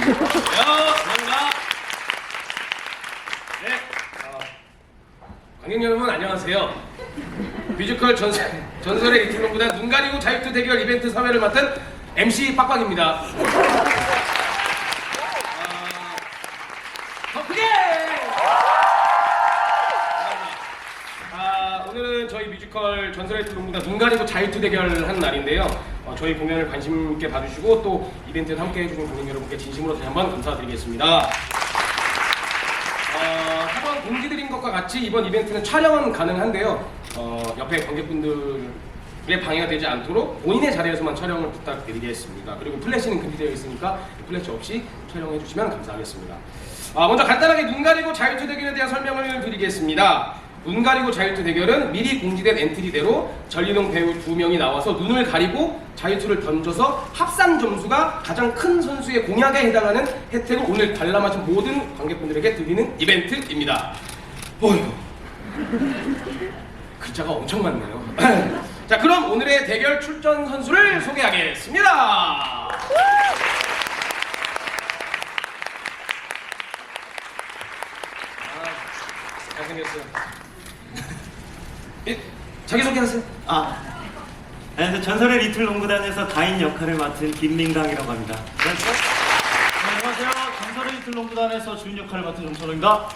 감사합니다. 네. 어, 관객 여러분 안녕하세요. 뮤지컬 전설, 전설의 이틀론보다 눈 가리고 자유투 대결 이벤트 3회를 맡은 MC 빡빡입니다. 아! 아, 오늘은 저희 뮤지컬 전설의 트롯보다 눈 가리고 자유투 대결을 하는 날인데요. 어, 저희 공연을 관심 있게 봐주시고 또 이벤트에 함께 해주신 관객 여러분께 진심으로 다시 한번 감사드리겠습니다. 어, 한번 공지드린 것과 같이 이번 이벤트는 촬영은 가능한데요. 어, 옆에 관객분들의 방해가 되지 않도록 본인의 자리에서만 촬영을 부탁드리겠습니다. 그리고 플래시는 금지되어 있으니까 플래시 없이 촬영해 주시면 감사하겠습니다. 아, 먼저 간단하게 눈 가리고 자유투 대결에 대한 설명을 드리겠습니다. 눈 가리고 자유투 대결은 미리 공지된 엔트리대로 전리동 배우 두 명이 나와서 눈을 가리고 자유투를 던져서 합산 점수가 가장 큰 선수의 공약에 해당하는 혜택을 오늘 관람하신 모든 관객분들에게 드리는 이벤트입니다. 어휴, 글자가 엄청 많네요. 자, 그럼 오늘의 대결 출전 선수를 소개하겠습니다. 아, 잘생겼어요. 예, 자기소개하세요. 아, 안녕하세요. 전설의 리틀 농구단에서 다인 역할을 맡은 김민강이라고 합니다. 네, 안녕하세요. 전설의 리틀 농구단에서 주인 역할을 맡은 정철호입니다. 아,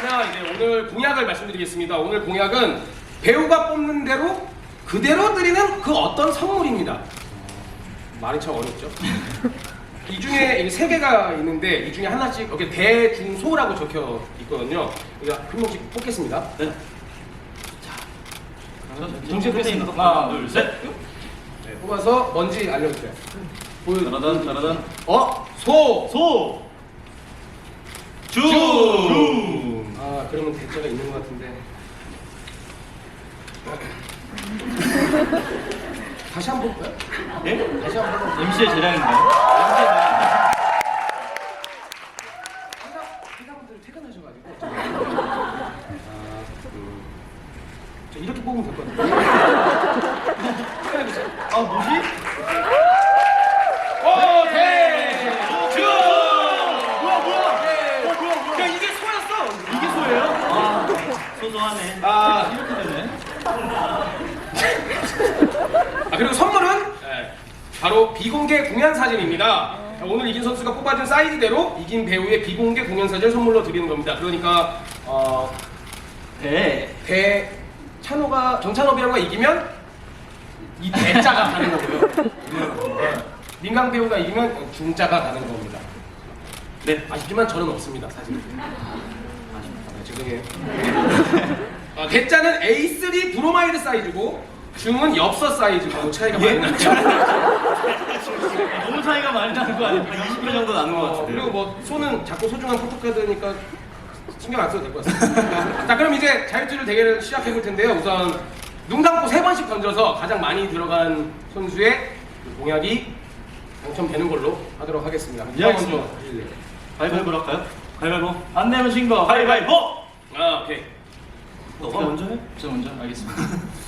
그러면 이제 오늘 공약을 말씀드리겠습니다. 오늘 공약은 배우가 뽑는 대로 그대로 드리는 그 어떤 선물입니다. 말이 참 어렵죠? 이 중에 이세 개가 있는데 이 중에 하나씩 이렇게 대중소라고 적혀 있거든요. 이거 한 명씩 뽑겠습니다. 네. 있는 거 하나, 둘, 셋. 네, 뽑아서 뭔지 알려주세요. 보여. 짜라단, 짜라단. 어? 소. 소. 주! 주. 아 그러면 대자가 있는 것 같은데. 다시 한 번 볼까요? 네? 다시 한 번. 볼까요? MC의 재량인가요? MC의 재량. 회사분들 퇴근하셔가지고 아, 음, 저 이렇게 뽑으면 될것 같아요. 퇴근해보세요. 아, 뭐지? 오, 대! 주! 뭐야, 뭐야? 네. 소였어! 이게 소예요? 아, 소소하네. 아, 이렇게 되네. 아, 그리고 선물은 네, 바로 비공개 공연 사진입니다. 오늘 이긴 선수가 뽑아준 사이즈대로 이긴 배우의 비공개 공연 사진을 선물로 드리는 겁니다. 그러니까 어, 네. 대 찬호가 정찬호 배우가 이기면 이 대자가 가는 거고요. 네. 민강 배우가 이기면 중자가 가는 겁니다. 네. 아쉽지만 저는 없습니다 사실. 아, 죄송해요. 어, 대자는 A3 브로마이드 사이즈고 중은 엽서 사이즈고 차이가 많이 나죠. 너무 차이가 많이 나는 거 아닙니까? 20개 정도 나는 것 어, 같은데요. 그리고 뭐 손은 작고 소중한 포토카드니까 신경 안 써도 될 것 같습니다. 자 그럼 이제 자유투를 대결을 시작해 볼 텐데요. 우선 눈 감고 세 번씩 던져서 가장 많이 들어간 선수의 그 공약이 당첨되는 걸로 하도록 하겠습니다. 누가 예, 먼저 알겠습니다. 하실래요? 가위바위보로 할까요? 가위바위보. 안 내면 신거. 가위바위보! 아 오케이. 너가 먼저 해? 저 먼저 알겠습니다.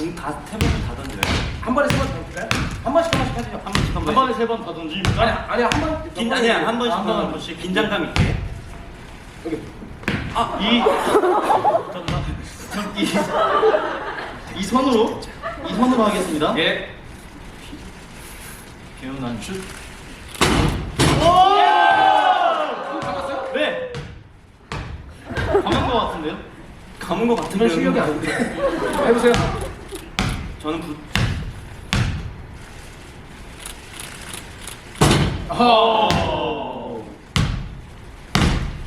응, 다, 태블릿 다 던져요. 한 번에 세 번 던질까요? 한 번씩 한 번씩 하세요. 한 번씩 한한 번씩. 번에 세 번 다 던집니까? 아니 아니 한 번. 긴, 아니야, 한 번씩 한 번, 번씩. 긴장감 있게. 여기. 이 잠깐만. 전 이, 이 손으로 이 손으로 하겠습니다. 예. 개운한 슛. 잡았어요? 네. 감은 것 같은데요? 감은 것 같은데. 그런 실력이 아닌데. 해보세요. 저는 부, 어.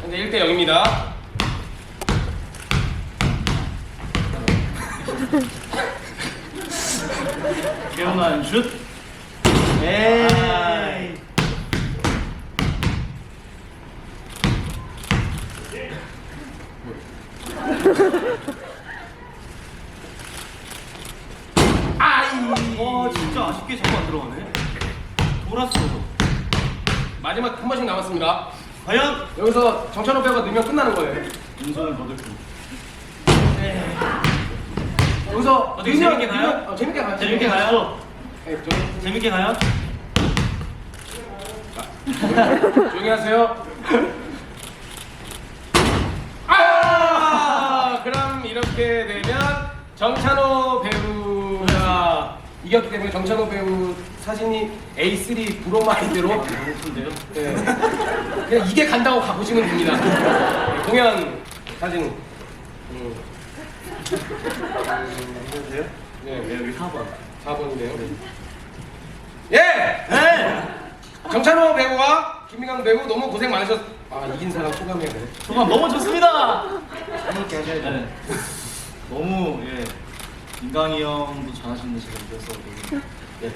현재 1대 0입니다. 개운한 슛. 에이. 마지막 한 번씩 남았습니다. 과연? 여기서 정찬호 배우가 넣으면 끝나는 거예요. 왼손을 거들고. 여기서 어떻게 넣으면- 재밌게 가요? 넣으면- 어, 재밌게 가요. 재밌게 가요. 네, 저, 재밌게 가요? 조용히 하세요. 아! 그럼 이렇게 되면 정찬호 배우가 이겼기 때문에 정찬호 배우 사진이 A3 브로마이드로 배고픈데요? 네. 그냥 이게 간다고 가보시면 됩니다. 네, 공연 사진. 음, 안녕하세요. 네, 네, 여기 4번. 4번이네요. 예! 네! 정찬호 배우와 김민강 배우 너무 고생 많으셨. 아 이긴 사람 소감해야 돼. 소감 너무 좋습니다! 이렇게 하셔야죠. 네. 너무, 예. 민강이 형도 잘하시는데 제가 이겨서 너무, 예.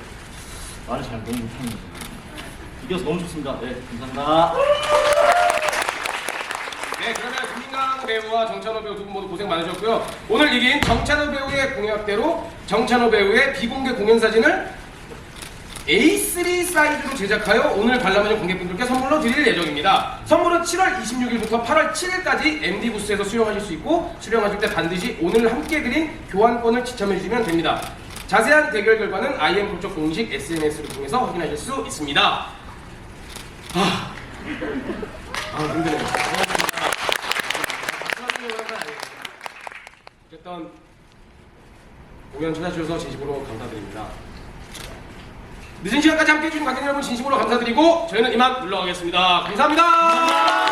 말을 잘 너무 못합니다. 이겨서 너무 좋습니다. 예, 감사합니다. 네, 그러면 김민강 배우와 정찬호 배우 두 분 모두 고생 많으셨고요. 오늘 이긴 정찬호 배우의 공약대로 정찬호 배우의 비공개 공연 사진을 A3 사이즈로 제작하여 오늘 관람하신 관객분들께 선물로 드릴 예정입니다. 선물은 7월 26일부터 8월 7일까지 MD 부스에서 수령하실 수 있고 수령하실 때 반드시 오늘 함께 드린 교환권을 지참해 주시면 됩니다. 자세한 대결 결과는 IM 국적 공식 SNS를 통해서 확인하실 수 있습니다. 아, 아 힘드네요. 어쨌든 공연 찾아주셔서 진심으로 감사드립니다. 늦은 시간까지 함께 해 주신 관객 여러분 진심으로 감사드리고 저희는 이만 물러가겠습니다. 감사합니다.